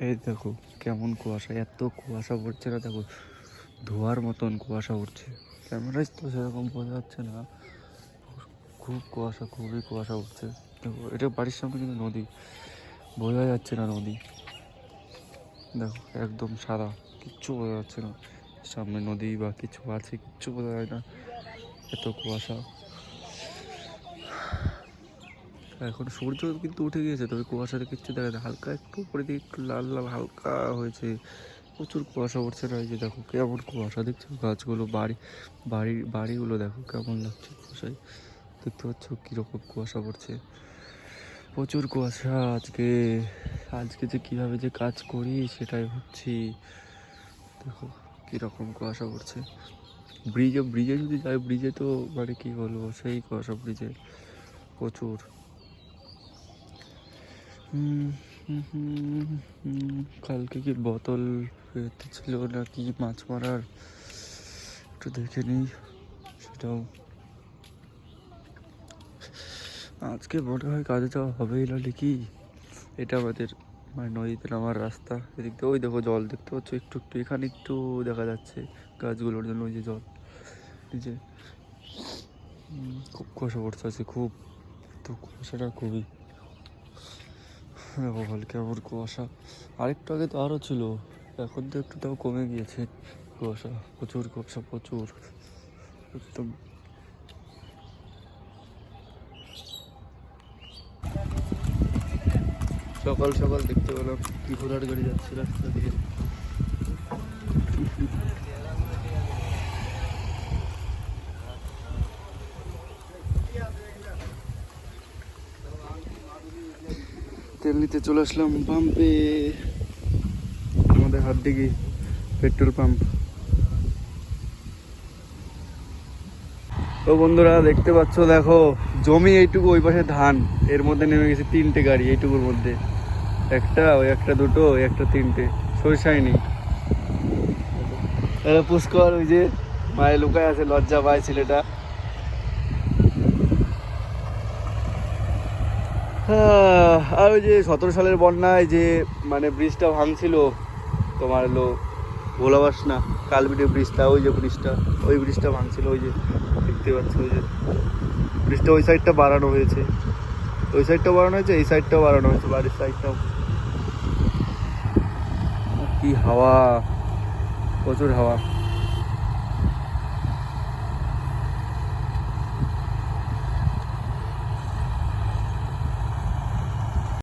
এই দেখো, কেমন কুয়াশা, এত কুয়াশা পড়ছে না দেখো, ধোয়ার মতন কুয়াশা উঠছে ক্যামেরায় তো সেরকম বোঝা যাচ্ছে না। খুব কুয়াশা, খুবই কুয়াশা উঠছে দেখো, এটা বাড়ির সামনে কিন্তু নদী। বোঝা যাচ্ছে না নদী। দেখো, একদম সাদা, কিচ্ছু বোঝা যাচ্ছে না। সামনে নদী বা কিছু আছে, কিচ্ছু বোঝা যায় না। এত কুয়াশা। এখন সূর্য কিন্তু উঠে গিয়েছে, তবে কুয়াশাতে কিচ্ছু দেখা যায়। হালকা একটু উপরে দিকে একটু লাল লাল হালকা হয়েছে। প্রচুর কুয়াশা উঠছে না, এই যে দেখো কেমন কুয়াশা, দেখছ গাছগুলো, বাড়ি বাড়ি, বাড়িগুলো দেখো কেমন লাগছে কুয়াশায়। দেখতে পাচ্ছ কীরকম কুয়াশা পড়ছে। প্রচুর কুয়াশা আজকে। আজকে যে কীভাবে যে কাজ করি সেটাই ভাবছি। দেখো কীরকম কুয়াশা পড়ছে। ব্রিজে ব্রিজে যদি যাই, ব্রিজে তো মানে কী বলব, সেই কুয়াশা, ব্রিজে প্রচুর। কালকে কি বোতল এতে ছিল নাকি মাছ মারার? একটু দেখে নিই সেটাও। আজকে মনে হয় কাজে যাওয়া হবেই না কি এটা আমাদের মানে নদীতে নামার রাস্তা। এদিক দিয়ে ওই দেখো জল দেখতে পাচ্ছ একটু একটু এখানে একটু দেখা যাচ্ছে গাছগুলোর জন্য ওই যে জল। নিচে হুম, খুব কুয়াশা পড়ছে আছে খুব তো কুয়াশাটা খুবই। দেখো বল কেমন কুয়াশা। আরেকটু আগে তো আরও ছিল। এখন তো একটু তাও কমে গিয়েছে। কুয়াশা প্রচুর কুয়াশা প্রচুর। একদম সকাল সকাল দেখতে পেলাম কি ঘোড়ার গাড়ি যাচ্ছে রাস্তা দিয়ে। তেল নিতে চলে আসলাম পাম্পে আমাদের হাত দিকে পেট্রোল পাম্প তো বন্ধুরা দেখতে পাচ্ছ দেখো জমি এইটুকু ওই পাশে ধান। এর মধ্যে নেমে গেছে তিনটে গাড়ি এইটুকুর মধ্যে। একটা ওই একটা দুটো ওই একটা তিনটে। সরষাই নেই। পুষ্কর ওই যে মায়ের লুকায় আছে লজ্জা পায় ছেলেটা। আহ, আর ওই যে সতেরো সালের বন্যায় যে মানে ব্রিজটা ভাঙছিল, তোমার হলো ভোলাবাস না কালবিডে ব্রিজটা, ওই যে ব্রিজটা, ওই ব্রিজটা ভাঙছিল, ওই যে দেখতে পাচ্ছ, ওই যে ব্রিজটা ওই সাইডটা বাড়ানো হয়েছে। ওই সাইডটা বাড়ানো হয়েছে, এই সাইডটাও বাড়ানো হয়েছে, বাড়ির সাইডটাও কি হাওয়া, প্রচুর হাওয়া।